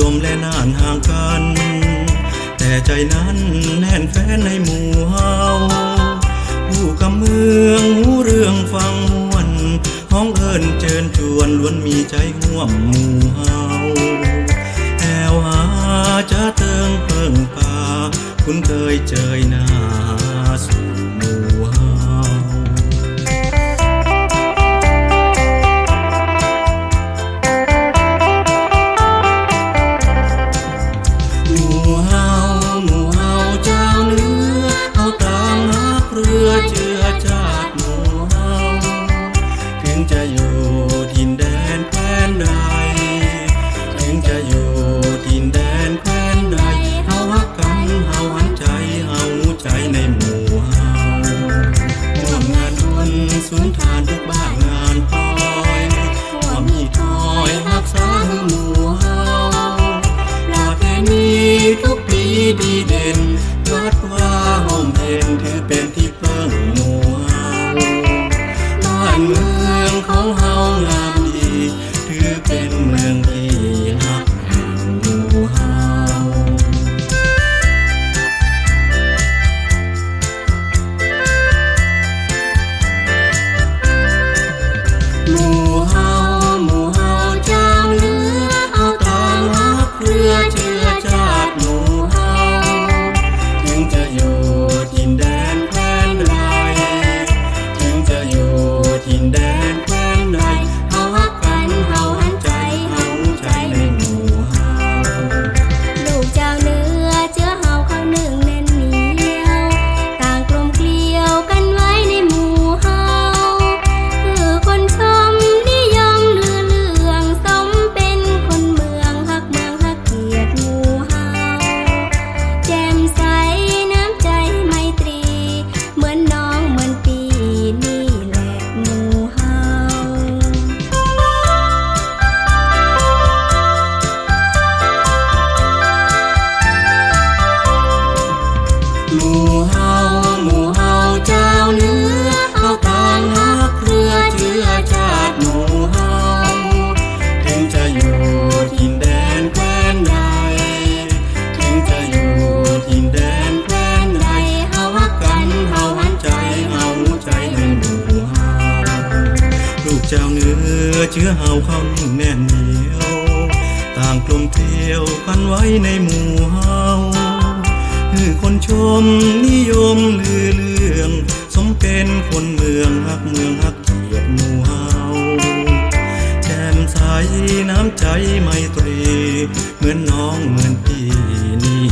ยมและนานห่างกัน แต่ใจนั้นแน่นแฟ้นในหมู่เฮาผู้กำเมืองหูเรื่องฟังมวนห้องเอิญเจิญชวนล้วนมีใจห่วมหมู่เฮาแอวหาจะเติงเพิ่งป่าคุณเคยเจยหน้าสู dee didn't in the เชื้อเฮาคำแน่นเหนียว ต่างกลมเกลียวกันไว้ในหมู่เฮาคือคนชมนิยมลือเลื่อง สมเป็นคนเมืองฮักเมืองฮักเกียรติหมู่เฮาแจ่มใสน้ำใจไม่ตรี เหมือนน้องเหมือนพี่นี่